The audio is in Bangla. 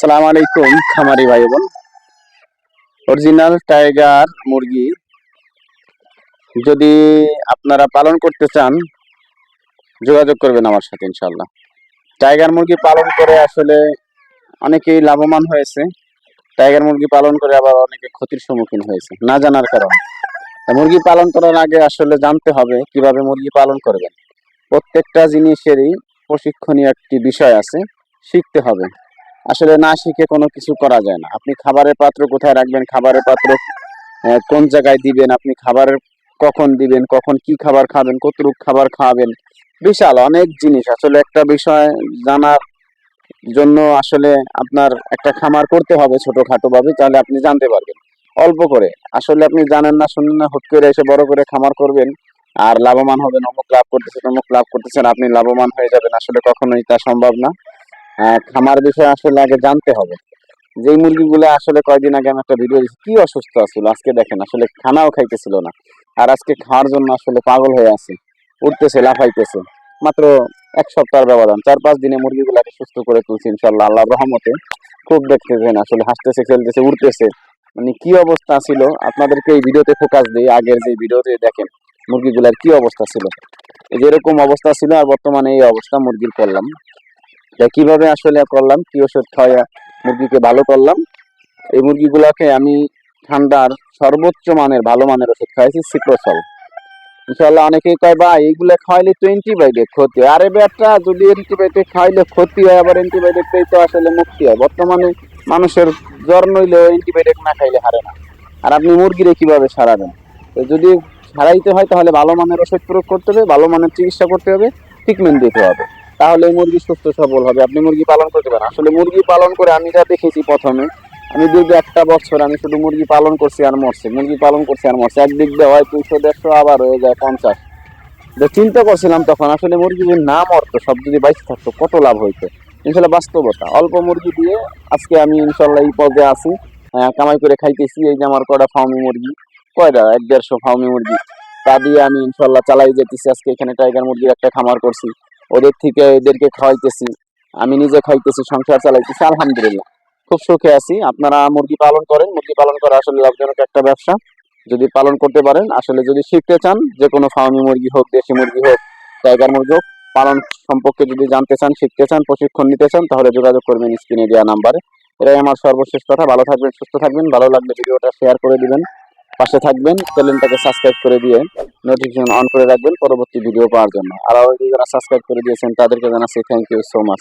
সালাম আলাইকুম, খামারি ভাই বোন অরিজিনাল টাইগার মুরগি। যদি আপনারা পালন করতে চান, যোগাযোগ করবেন আমার সাথে ইনশাল্লাহ টাইগার মুরগি পালন করে আসলে অনেকেই লাভবান হয়েছে। টাইগার মুরগি পালন করে আবার অনেকে ক্ষতির সম্মুখীন হয়েছে, না জানার কারণে। মুরগি পালন করার আগে আসলে জানতে হবে কীভাবে মুরগি পালন করবেন। প্রত্যেকটা জিনিসেরই প্রশিক্ষণীয় একটি বিষয় আছে, শিখতে হবে। আসলে না শিখে কোনো কিছু করা যায় না। আপনি খাবারের পাত্র কোথায় রাখবেন, খাবারের পাত্র কোন জায়গায় দিবেন, আপনি খাবারের কখন দিবেন, কখন কি খাবার খাবেন, কতটুক খাবার খাওয়াবেন বিশাল অনেক জিনিস। আসলে একটা বিষয় জানার জন্য আসলে আপনার একটা খামার করতে হবে ছোটখাটো ভাবে তাহলে আপনি জানতে পারবেন। অল্প করে। আসলে আপনি জানেন না, শুনেন না, হুট করে এসে বড় করে খামার করবেন, আর লাভবান হবেন, অমুক লাভ করতেছেন, অমুক লাভ করতেছেন, আপনি লাভবান হয়ে যাবেন। আসলে কখনোই তা সম্ভব না। খামার বিষয়ে আসলে আগে জানতে হবে। যে মুরগিগুলো আসলে কয়দিন আগে আমি একটা ভিডিও দিচ্ছি কি অসুস্থ আছিল? আজকে দেখেন, আসলে খানাও খাইতেছিল না। আর আজকে খাওয়ার জন্য আসলে পাগল হয়ে আছে। উঠতেছে, লাফাইতেছে। মাত্র এক সপ্তাহের ব্যবধান। চার পাঁচ দিনে মুরগিগুলাকে সুস্থ করে তুলছি ইনশাল্লাহ আল্লাহ রহমতে। খুব দেখতেছেন, আসলে হাসতেছে, খেলতেছে, উঠতেছে। মানে কি অবস্থা ছিল? আপনাদেরকে এই ভিডিওতে ফোকাস দিই। আগের যে ভিডিওতে দেখেন, মুরগিগুলার কি অবস্থা ছিল? যেরকম অবস্থা ছিল আর বর্তমানে এই অবস্থা মুরগির করলাম। তা কীভাবে আসলে করলাম কি ওষুধ খাওয়া মুরগিকে ভালো করলাম। এই মুরগিগুলোকে আমি ঠান্ডার সর্বোচ্চ মানের, ভালো মানের ওষুধ খাইছি সিপ্রোসল ইনশাল্লাহ অনেকেই কয় বা এইগুলো খাওয়াইলে তো অ্যান্টিবায়োটিক ক্ষতি হয়। আরে বেটা, যদি অ্যান্টিবায়োটিক খাইলে ক্ষতি হয়, আবার অ্যান্টিবায়োটিক পেয়ে তো আসলে মুক্তি হয়। বর্তমানে মানুষের জ্বর নইলেও অ্যান্টিবায়োটিক না খাইলে হারে না। আর আপনি মুরগিরে কীভাবে সারাবেন? তো যদি সারাইতে হয়, তাহলে ভালো মানের ওষুধ প্রয়োগ করতে হবে, ভালো মানের চিকিৎসা করতে হবে ট্রিটমেন্ট দিতে হবে। তাহলে মুরগি সুস্থ সবল হবে। আপনি মুরগি পালন করতে পারেন। আসলে মুরগি পালন করে আমি যা দেখেছি প্রথমে, আমি দীর্ঘ একটা বছর আমি শুধু মুরগি পালন করছি আর মরছে, মুরগি পালন করছি আর মরছে। একদিক দিয়ে হয় দুইশো, দেড়শো আবার হয়ে যায় পঞ্চাশ। যে চিন্তা করছিলাম তখন আসলে মুরগি যদি না মরতো, সব যদি বাইশ থাকতো, কত লাভ হইতো? ইনশাল্লাহ বাস্তবতা। অল্প মুরগি দিয়ে আজকে আমি ইনশাল্লাহ এই পদে আছি। কামাই করে খাইতেছি। এই যে আমার কয়টা ফার্মি মুরগি, কয়টা? এক দেড়শো ফার্মি মুরগি। তা দিয়ে আমি ইনশাল্লাহ চালাই যেতেছি। আজকে এখানে টাইগার মুরগির একটা খামার করছি। ওদের থেকে এদেরকে খাওয়াইতেছি। আমি নিজে খাইতেছি, সংসার চালাইতেছি, আলহামদুলিল্লাহ। খুব সুখে আছি। আপনারা মুরগি পালন করেন। মুরগি পালন করা আসলে লাভজনক একটা ব্যবসা। যদি পালন করতে পারেন, আসলে যদি শিখতে চান, যে কোনো ফার্মি মুরগি হোক, দেশি মুরগি হোক, টাইগার মুরগি হোক, পালন সম্পর্কে যদি জানতে চান, শিখতে চান, প্রশিক্ষণ নিতে চান, তাহলে যোগাযোগ করবেন স্ক্রিনে দেওয়া নাম্বারে। এটাই আমার সর্বশেষ কথা। ভালো থাকবেন, সুস্থ থাকবেন। ভালো লাগলে ভিডিওটা শেয়ার করে দিবেন। পাশে থাকবেন, চ্যানেলটাকে সাবস্ক্রাইব করে দিয়ে নোটিফিকেশন অন করে রাখবেন পরবর্তী ভিডিও পাওয়ার জন্য। আর যারা সাবস্ক্রাইব করে দিয়েছেন, তাদেরকে জানাচ্ছি থ্যাংক ইউ সো মাচ